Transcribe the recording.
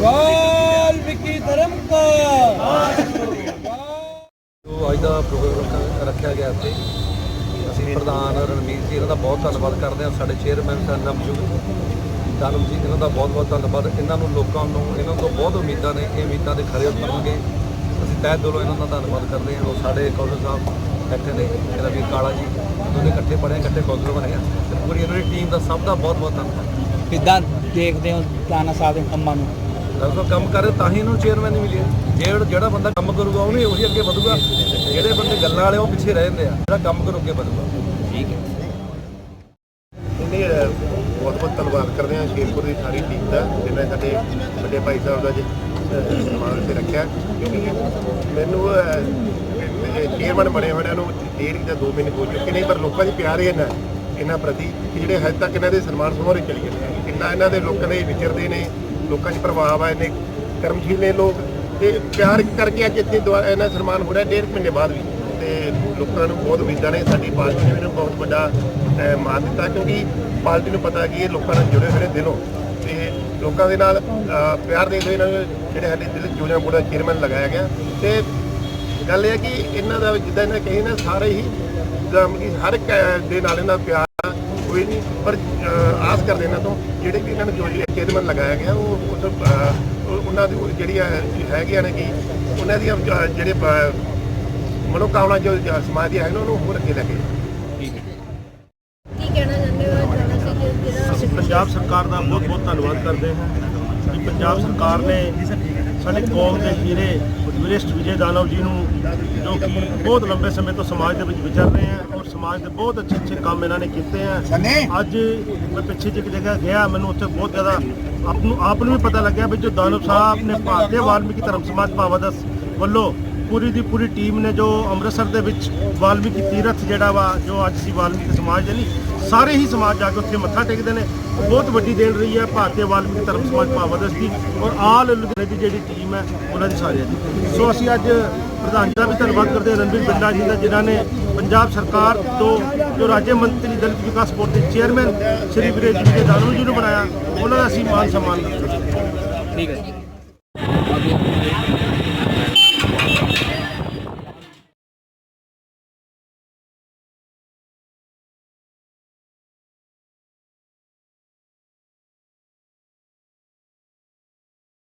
ਵਾਲਮੀਕੀ ਧਰਮ ਕਾ। ਜੋ ਅੱਜ ਦਾ ਪ੍ਰੋਗਰਾਮ ਰੱਖਿਆ- ਰੱਖਿਆ ਗਿਆ ਇੱਥੇ ਅਸੀਂ ਪ੍ਰਧਾਨ ਰਣਵੀਰ ਜੀ ਇਹਨਾਂ ਦਾ ਬਹੁਤ ਧੰਨਵਾਦ ਕਰਦੇ ਹਾਂ ਸਾਡੇ ਚੇਅਰਮੈਨ ਸਰ ਨਵਜੋਤ ਦਾਨਮ ਜੀ ਇਹਨਾਂ ਦਾ ਬਹੁਤ ਬਹੁਤ ਧੰਨਵਾਦ। ਇਹਨਾਂ ਨੂੰ ਲੋਕਾਂ ਨੂੰ ਇਹਨਾਂ ਤੋਂ ਬਹੁਤ ਉਮੀਦਾਂ ਨੇ ਇਹ ਉਮੀਦਾਂ ਦੇ ਖਰੇ ਉਤਰਨਗੇ। ਅਸੀਂ ਤਹਿ ਦਿਲੋਂ ਇਹਨਾਂ ਦਾ ਧੰਨਵਾਦ ਕਰਦੇ ਹਾਂ। ਉਹ ਸਾਡੇ ਕੌਂਸਲ ਸਾਹਿਬ ਬੈਠੇ ਨੇ ਮੇਰਾ ਵੀਰ ਕਾਲਾ ਜੀ ਦੋਨੇ ਇਕੱਠੇ ਪੜ੍ਹੇ ਇਕੱਠੇ ਕੌਂਸਲਰ ਬਣੇ ਆ। ਤੇ ਪੂਰੀ ਇਹਨਾਂ ਦੀ ਟੀਮ ਦਾ ਸਭ ਦਾ ਬਹੁਤ ਬਹੁਤ ਧੰਨਵਾਦ। ਕਿੱਦਾਂ ਦੇਖਦੇ ਹੋ ਤਾਨਾ ਸਾਹਿਬ ਦੇ ਕੰਮਾਂ ਨੂੰ? ਦਰਸੋ ਕੰਮ ਕਰੇ ਤਾਂ ਹੀ ਇਹਨੂੰ ਚੇਅਰਮੈਨ ਨਹੀਂ ਮਿਲਿਆ ਜਿਹੜਾ ਜਿਹੜਾ ਬੰਦਾ ਕੰਮ ਕਰੂਗਾ ਉਹਨੇ ਉਹੀ ਅੱਗੇ ਵਧੂਗਾ। ਜਿਹੜੇ ਬੰਦੇ ਗੱਲਾਂ ਵਾਲੇ ਉਹ ਪਿੱਛੇ ਰਹਿ ਜਾਂਦੇ ਆ। ਜਿਹੜਾ ਕੰਮ ਕਰੂ ਅੱਗੇ ਵਧੂਗਾ। ਠੀਕ ਹੈ। ਇਹਨੇ ਬਹੁਤ ਬਹੁਤ ਧੰਨਵਾਦ ਕਰਦੇ ਹਾਂ ਸ਼ੇਰਪੁਰ ਦੀ ਸਾਰੀ ਟੀਮ ਦਾ ਜਿਨ੍ਹਾਂ ਨੇ ਸਾਡੇ ਵੱਡੇ ਭਾਈ ਸਾਹਿਬ ਦਾ ਅੱਜ ਸਨਮਾਨ ਤੇ ਰੱਖਿਆ। ਕਿਉਂਕਿ ਮੈਨੂੰ ਚੇਅਰਮੈਨ ਬਣੇ ਹੋਣਿਆਂ ਨੂੰ ਡੇਢ ਜਾਂ 2 ਮਹੀਨੇ ਹੋ ਚੁੱਕੇ ਨੇ ਪਰ ਲੋਕਾਂ ਦੀ ਪਿਆਰ ਹੀ ਇਹਨਾਂ ਇਹਨਾਂ ਪ੍ਰਤੀ ਕਿ ਜਿਹੜੇ ਹਜੇ ਤੱਕ ਇਹਨਾਂ ਦੇ ਸਨਮਾਨ ਸਮਾਰੋਹ ਚੱਲੀ ਜਾਂਦੇ ਨੇ ਇਹਨਾਂ ਦੇ ਲੋਕਾਂ ਦੇ ਵਿਚਰਦੇ ਨੇ ਲੋਕਾਂ 'ਚ ਪ੍ਰਭਾਵ ਆ ਇਹਨੇ ਕਰਮਸ਼ੀਲ ਨੇ ਲੋਕ ਤੇ ਪਿਆਰ ਕਰਕੇ ਅੱਜ ਇੱਥੇ ਦੁਆ- ਇਹਨਾਂ ਦਾ ਸਨਮਾਨ ਹੋ ਰਿਹਾ ਡੇਢ ਕੁ ਮਹੀਨੇ ਬਾਅਦ ਵੀ। ਤੇ ਲੋਕਾਂ ਨੂੰ ਬਹੁਤ ਉਮੀਦਾਂ ਨੇ ਸਾਡੀ ਪਾਰਟੀ ਨੇ ਮੈਨੂੰ ਬਹੁਤ ਵੱਡਾ ਅਹ, ਮਾਣ ਦਿੱਤਾ ਕਿਉਂਕਿ ਪਾਰਟੀ ਨੂੰ ਪਤਾ ਕਿ ਇਹ ਲੋਕਾਂ ਨਾਲ ਜੁੜੇ ਹੋਏ ਨੇ ਦਿਲੋਂ। ਤੇ ਲੋਕਾਂ ਦੇ ਨਾਲ ਅਹ, ਪਿਆਰ ਦੇ ਹੋਏ ਇਹਨਾਂ ਨੂੰ ਜਿਹੜੇ ਸਾਡੇ ਦਿਲ ਜੋੜਿਆਂ ਬੋੜਾ ਚੇਅਰਮੈਨ ਲਗਾਇਆ ਗਿਆ। ਤੇ ਗੱਲ ਇਹ ਹੈ ਕਿ ਇਹਨਾਂ ਦਾ ਜਿੱਦਾਂ ਇਹਨਾਂ ਕਹੀ ਨਾ ਸਾਰੇ ਹੀ ਜਿੱਦਾਂ ਕਿ ਹਰ ਇੱਕ ਅਹ, ਦੇ ਨਾਲ ਇਹਨਾਂ ਦਾ ਪਿਆਰ ਕੋਈ ਨਹੀਂ ਪਰ ਆਸ ਕਰਦੇ ਇਹਨਾਂ ਤੋਂ ਜਿਹੜੇ ਵੀ ਇਹਨਾਂ ਨੂੰ ਜੋ ਚੇਅਰਮੈਨ ਲਗਾਇਆ ਗਿਆ ਉਹ ਉਹਨਾਂ ਦੀ ਉਹ ਜਿਹੜੀ ਹੈਗੀਆਂ ਨੇ ਕਿ ਉਹਨਾਂ ਦੀਆਂ ਜਿਹੜੇ ਮਨੋਕਾਮਨਾ ਜੋ ਸਮਾਜ ਦੀ ਹੈ ਨਾ ਉਹਨੂੰ ਹੋਰ ਅੱਗੇ ਲੈ ਕੇ ਕਹਿਣਾ ਚਾਹੁੰਦੇ ਹੋ? ਅਸੀਂ ਪੰਜਾਬ ਸਰਕਾਰ ਦਾ ਬਹੁਤ ਬਹੁਤ ਧੰਨਵਾਦ ਕਰਦੇ ਹਾਂ ਕਿ ਪੰਜਾਬ ਸਰਕਾਰ ਨੇ ਸਾਡੇ ਕੌਮ ਦੇ ਹੀਰੇ ਵਰਿਸ਼ਟ ਵਿਜੇ ਦਾਨਵ ਜੀ ਨੂੰ ਜੋ ਕਿ ਬਹੁਤ ਲੰਬੇ ਸਮੇਂ ਤੋਂ ਸਮਾਜ ਦੇ ਵਿੱਚ ਵਿਚਰ ਰਹੇ ਹਨ ਔਰ ਸਮਾਜ ਦੇ ਬਹੁਤ ਅੱਛੇ ਅੱਛੇ ਕੰਮ ਇਹਨਾਂ ਨੇ ਕੀਤੇ ਆ। ਅੱਜ ਮੈਂ ਪਿੱਛੇ ਜਿਹੀ ਜਗ੍ਹਾ ਗਿਆ ਮੈਨੂੰ ਉੱਥੇ ਬਹੁਤ ਜ਼ਿਆਦਾ ਆਪ ਨੂੰ ਆਪ ਨੂੰ ਵੀ ਪਤਾ ਲੱਗਿਆ ਵੀ ਜੋ ਦਾਨਵ ਸਾਹਿਬ ਨੇ ਭਾਰਤੀ ਵਾਲਮੀਕੀ ਧਰਮ ਸਮਾਜ ਭਾਵਾਦਸ ਵੱਲੋਂ ਪੂਰੀ ਦੀ ਪੂਰੀ ਟੀਮ ਨੇ ਜੋ ਅੰਮ੍ਰਿਤਸਰ ਦੇ ਵਿੱਚ ਵਾਲਮੀਕੀ ਤੀਰਥ ਜਿਹੜਾ ਵਾ ਜੋ ਅੱਜ ਸੀ ਵਾਲਮੀਕੀ ਸਮਾਜ ਦੇ ਨਹੀਂ ਸਾਰੇ ਹੀ ਸਮਾਜ ਜਾ ਕੇ ਉੱਥੇ ਮੱਥਾ ਟੇਕਦੇ ਨੇ। ਬਹੁਤ ਵੱਡੀ ਦੇਣ ਰਹੀ ਹੈ, ਭਾਰਤੀ ਵਾਲਮੀਕੀ ਧਰਮ ਸਮਾਜ ਭਾਵਾਦਸ ਦੀ ਔਰ ਆਲ ਲੁਧਿਆਣੇ ਦੀ ਜਿਹੜੀ ਟੀਮ ਹੈ, ਉਹਨਾਂ ਦੀ ਸਾਰਿਆਂ ਦੀ। ਸੋ ਅਸੀਂ ਅੱਜ ਪ੍ਰਧਾਨ ਜੀ ਦਾ ਵੀ ਧੰਨਵਾਦ ਕਰਦੇ ਹਾਂ, ਰਣਵੀਰ ਬਿੱਲਾ ਜੀ ਦਾ, ਜਿਨ੍ਹਾਂ ਨੇ ਪੰਜਾਬ ਸਰਕਾਰ ਤੋਂ ਜੋ ਰਾਜ ਮੰਤਰੀ ਦਲਿਤ ਵਿਕਾਸ ਬੋਰਡ ਦੇ ਚੇਅਰਮੈਨ ਸ਼੍ਰੀ ਵੀਰੇ ਜੀ ਦੇ ਦਾਨੂ ਜੀ ਨੂੰ ਬਣਾਇਆ, ਉਹਨਾਂ ਦਾ ਅਸੀਂ ਮਾਨ ਸਨਮਾਨ ਕਰਦੇ ਠੀਕ ਹੈ ਜੀ।